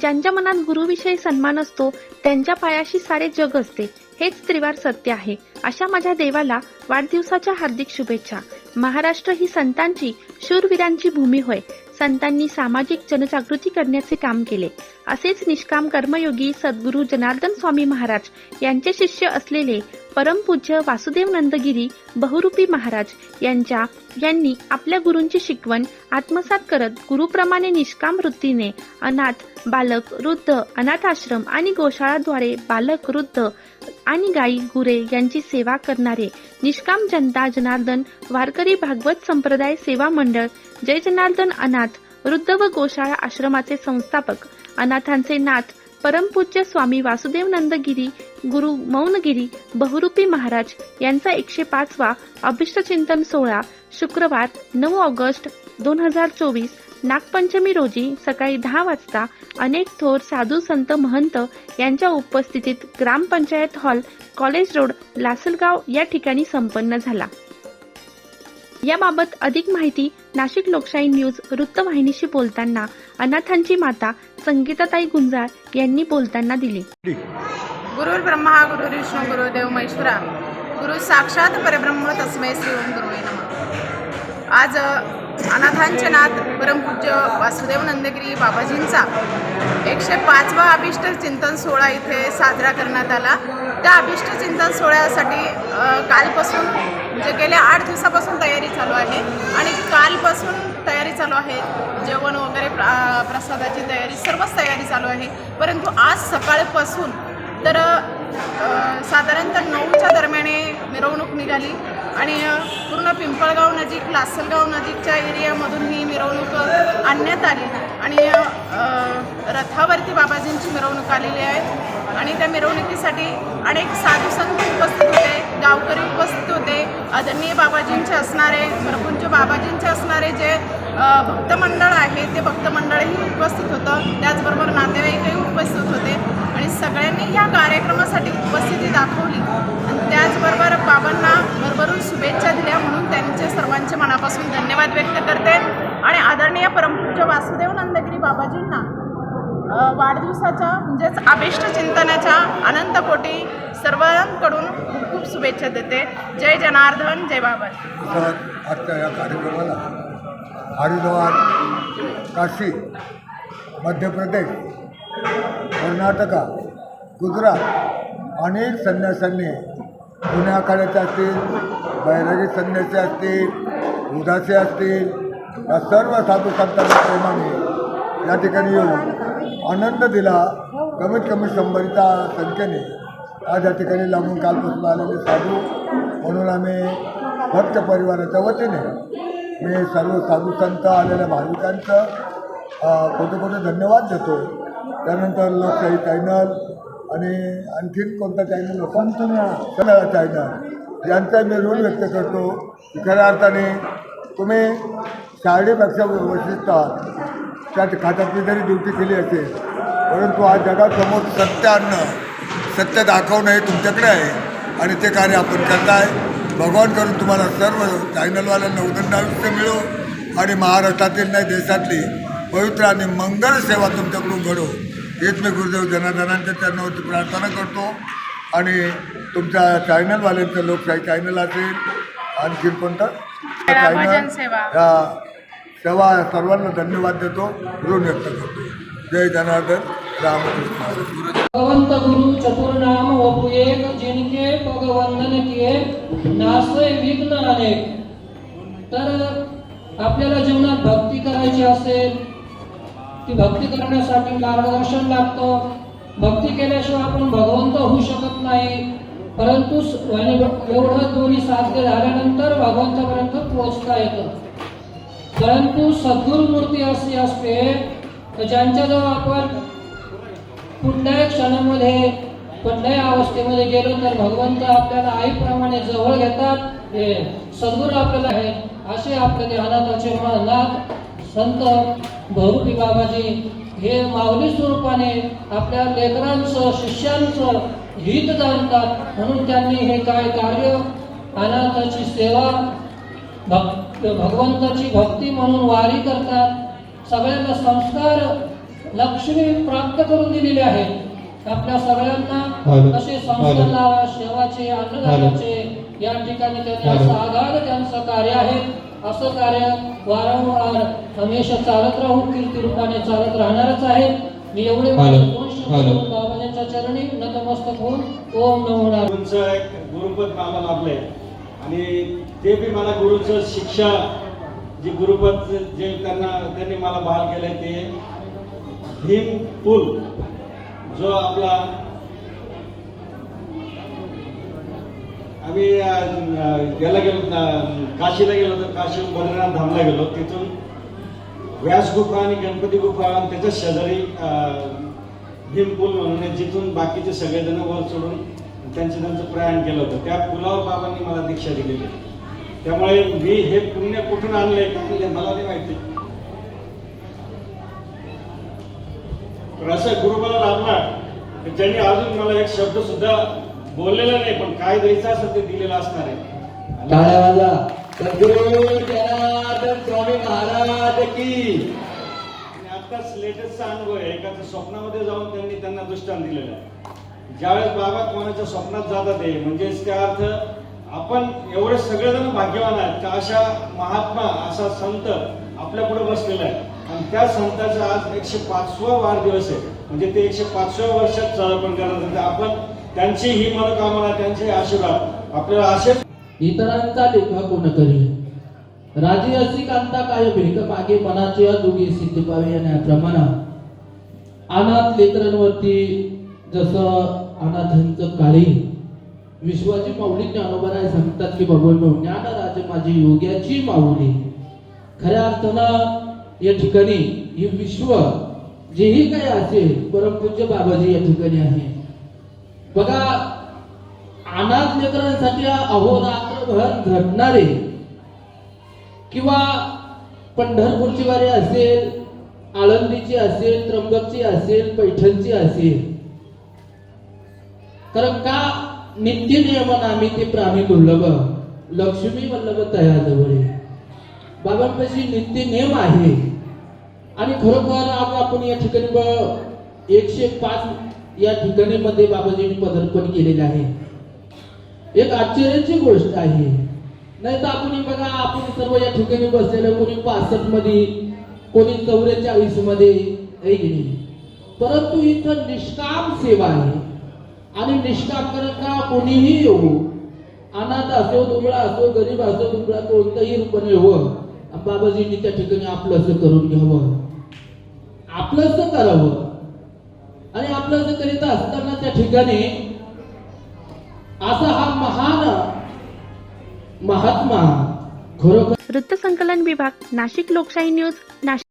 ज्यांच्या मनात गुरुविषयी सन्मान असतो त्यांच्या पायाशी सारे जग असते. हेच त्रिवार सत्य आहे. अशा माझ्या देवाला वाढदिवसाच्या हार्दिक शुभेच्छा. महाराष्ट्र ही संतांची शूरवीरांची भूमी होय. संतांनी सामाजिक जनजागृती करण्याचे काम केले. असेच निष्काम कर्मयोगी सद्गुरू जनार्दन स्वामी महाराज यांचे शिष्य असलेले परमपूज्य वासुदेव नंदगिरी बहुरूपी महाराज यांच्या यांनी आपल्या गुरूंची शिकवण आत्मसात करत गुरुप्रमाणे निष्काम वृत्तीने अनाथ बालक वृद्ध अनाथ आश्रम आणि गोशाळाद्वारे बालक वृद्ध आणि गायी गुरे यांची सेवा करणारे निष्काम जनता जनार्दन वारकरी भागवत संप्रदाय सेवा मंडळ जय जनार्दन अनाथ वृद्ध व गोशाळा आश्रमाचे संस्थापक अनाथांचे नाथ परमपूज्य स्वामी वासुदेव नंदगिरी गुरु मौनगिरी बहुरूपी महाराज यांचा एकशे पाचवा अभिष्टचिंतन सोहळा शुक्रवार नऊ ऑगस्ट दोन हजार चोवीस नागपंचमी रोजी सकाळी दहा वाजता अनेक थोर साधू संत महंत यांच्या उपस्थितीत Grampanchayat hall college road Lasalgaon या ठिकाणी संपन्न झाला. याबाबत अधिक माहिती नाशिक लोकशाही न्यूज वृत्तवाहिनीशी बोलताना अनाथांची माता संगीताताई गुंजाळ यांनी बोलताना दिली. गुरुर् ब्रह्मा गुरुर्विष्णू गुरुदेव महेश्वरा गुरु साक्षात परब्रह्म तस्मय श्री ओम गुरु आज अनाथांचे नाथ परमपूज्य वासुदेव नंदगिरी बाबाजींचा एकशे पाचवा अभिष्ट चिंतन सोहळा इथे साजरा करण्यात आला. त्या अभिष्ट चिंतन सोहळ्यासाठी कालपासून म्हणजे गेल्या आठ दिवसापासून तयारी चालू आहे आणि कालपासून तयारी चालू आहे. जेवण वगैरे प्रसादाची तयारी सर्वच तयारी चालू आहे. परंतु आज सकाळपासून तर साधारणतः नऊच्या दरम्यान मिरवणूक निघाली आणि पूर्ण पिंपळगाव नजीक लासलगाव नजीकच्या एरियामधून ही मिरवणूक आणण्यात आली. आणि रथावरती बाबाजींची मिरवणूक आलेली आहे. आणि त्या मिरवणुकीसाठी अनेक साधू संत उपस्थित होते गावकरी उपस्थित होते आदरणीय बाबाजींचे असणारे प्रभूंचे बाबाजींचे असणारे जे भक्तमंडळ आहे ते भक्तमंडळही उपस्थित होतं. त्याचबरोबर नातेवाईकही उपस्थित होते. आणि सगळ्यांनी या कार्यक्रमासाठी धन्यवाद व्यक्त करते. आणि आदरणीय परमपूज्य वासुदेव नंदगिरी बाबाजींना वाढदिवसाचा वाढदिवसाच्या म्हणजेच अभिष्ट चिंतनाच्या अनंत कोटी सर्वांकडून खूप खूप शुभेच्छा देते. जय जनार्दन जय बाबाजी. आजच्या या कार्यक्रमाला हरिद्वार काशी मध्य प्रदेश कर्नाटका गुजरात अनेक संन्यासांनी जुन्या काळाचे असतील बैरागी संन्यासी असतील उदासी असतील या सर्व साधू संतांच्या प्रेमाने या ठिकाणी येऊन आनंद दिला. कमीत कमी शंभरीच्या संख्येने आज या ठिकाणी लांबून कालपासून आलेले साधू म्हणून आम्ही भक्त परिवाराच्या वतीने मी सर्व साधू संत आलेल्या भाविकांचं कोटे कोटे धन्यवाद देतो. त्यानंतर लोकशाही चॅनल आणि आणखीन कोणता चॅनल कन्नडा चॅनल यांचा मी ऋण व्यक्त करतो खऱ्या अर्थाने तुम्ही शाळेपेक्षा वैशिष्ट्य आहात. त्या खात्यातली जरी ड्युटी केली असेल परंतु आज जगासमोर सत्य आणणं सत्य दाखवणं हे तुमच्याकडे आहे आणि ते कार्य आपण करताय. भगवान करून तुम्हाला सर्व चॅनलवाल्यांना उदंड आयुष्य मिळो आणि महाराष्ट्रातील नाही देशातली पवित्र आणि मंगल सेवा तुमच्याकडून घडो. हेच मी गुरुदेव जनार्दनांच्या चरणावरती प्रार्थना करतो. आणि तुमच्या चॅनलवाल्यांचं लोकशाही चॅनल असेल आणखीन कोणतं? भजन सेवा. या सेवा सर्वांना धन्यवाद देतो ऋण व्यक्त करतो. जय जनार्दन रामकृष्ण भगवंत गुरु चतुर्नाम वपु एक जिनके पग वंदन किए विघ्न अनेक. तर आपल्याला जीवनात भक्ती करायची असेल ती भक्ती करण्यासाठी मार्गदर्शन लागतं. भक्ती केल्याशिवाय आपण भगवंत होऊ शकत नाही. परंतु आणि एवढं दोन्ही साध्य झाल्यानंतर भगवंतापर्यंत पोहोचता येतं. परंतु सद्गुरु मूर्ती अशी असते तर ज्यांच्याजवळ आपण कुठल्याही क्षणामध्ये कुठल्याही अवस्थेमध्ये गेलो तर भगवंत आपल्याला आईप्रमाणे जवळ घेतात. हे सद्गुरू आपल्याला आहे असे आपले अनाथाचे नाथ संत भरूपी बाबाजी हे माऊली स्वरूपाने आपल्या लेकरांचं शिष्यांचं हित जाणतात. म्हणून त्यांनी हे काय कार्य अनाथाची सेवा भक्त भगवंताची भक्ती म्हणून वारी करतात. सगळ्यांना संस्कार लक्ष्मी प्राप्त करून दिलेली आहे आपल्या सगळ्यांना. असे संस्कार लावा सेवाचे अन्नदानाचे या ठिकाणी त्यांनी. असं आघाड त्यांचं कार्य आहे. असं कार्य वारंवार हमेशा चालत राहू कीर्ती रूपाने चालत राहणारच आहे. मी एवढे बाबाजींच्या चरणी नतमस्तक होऊन ओम नमो गुरूंचं एक गुरुपद मला लाभलंय आणि ते बी मला गुरुचं शिक्षा जे गुरुपद जे त्यांना त्यांनी मला बहाल केलंय ते भीम पूल जो आपला आम्ही अं, याला गेलो काशीला गेलो तर काशी बद्रीनाथ धामला गेलो. तिथून व्यास गुफा आणि गणपती गुफा आणि त्याच्या शेजारी अं, भीम पूल म्हणून जिथून बाकीचे सगळेजण वर चढून त्यांचं त्यांचं प्रयाण केलं होतं. त्या पुलावर बाबांनी मला दीक्षा दिलेली. त्यामुळे मी हे पुण्य कुठून आणलंय का मला नाही माहिती. पण असं गुरुबाला लाभला त्यांनी ज्यांनी अजून मला एक शब्द सुद्धा बोललेला नाही पण काय द्यायचं असं ते दिलेलं असणार आहे. टाळ्या वाजा सद्गुरू जनार्दन स्वामी महाराज की. आताच लेटेस्टचा अनुभव आहे. एकाच्या स्वप्नामध्ये जाऊन त्यांनी त्यांना दृष्टांत दिलेलं आहे. ज्यावेळेस बाबा कोणाच्या स्वप्नात जातात ते म्हणजेच त्या अर्थ आपण एवढे सगळेजण भाग्यवान आहेत का अशा महात्मा असा संत आपल्या पुढे बसलेला आहे. आणि त्या संताचा आज एकशे पाचवा वाढदिवस आहे. म्हणजे ते एकशे पाचव्या वर्षात समर्पण करत आपण त्यांची ही मनोकामना त्यांचे आशीर्वाद. आपल्याला असेच इतरांचा लेखा कोण करी राजी असी कांता काय भेट पागे मनाची दुगी सिद्ध पावे आणि अनाथ लेकरांवरती जसं अनाथांचं काळी. विश्वाची माऊली ज्ञानोबराय सांगतात की भगवान ज्ञान राज माझी योग्याची माऊली. खऱ्या अर्थानं या ठिकाणी हे विश्व जेही काही असेल परमपूज्य बाबाजी या ठिकाणी आहे. बघा अनाथ लेकरांसाठी अहोरात्रभर झटणारे किंवा पंढरपूरची वारी असेल आळंदीची असेल त्र्यंबकची असेल पैठणची असेल कारण का नित्य नियमन आम्ही ते प्राणी दुर्लभ लक्ष्मी वल्लभ तयाजवळ बाबांपाशी नित्य नियम आहे. आणि खरोखर आज आपण या ठिकाणी एकशे पाच या ठिकाणी मध्ये बाबाजींनी पदार्पण केलेले आहे. एक आश्चर्याची गोष्ट आहे. नाही तर आपण बघा आपण सर्व या ठिकाणी बसलेलं कोणी पासष्टमध्ये कोणी चौवेचाळीसमध्ये परंतु इथं निष्काम सेवा आहे. आणि निष्काम का कोणीही येऊ. अनाथ असो दुबळा असो गरीब असो दुबळा कोणतंही रूपाने हो बाबाजींनी त्या ठिकाणी आपलं असं करून घ्यावं. आपलंसं करावं. आणि करीत असताना त्या ठिकाणी असा हा महान महात्मा खरोखर वृत्तसंकलन विभाग नाशिक लोकशाही न्यूज नाशिक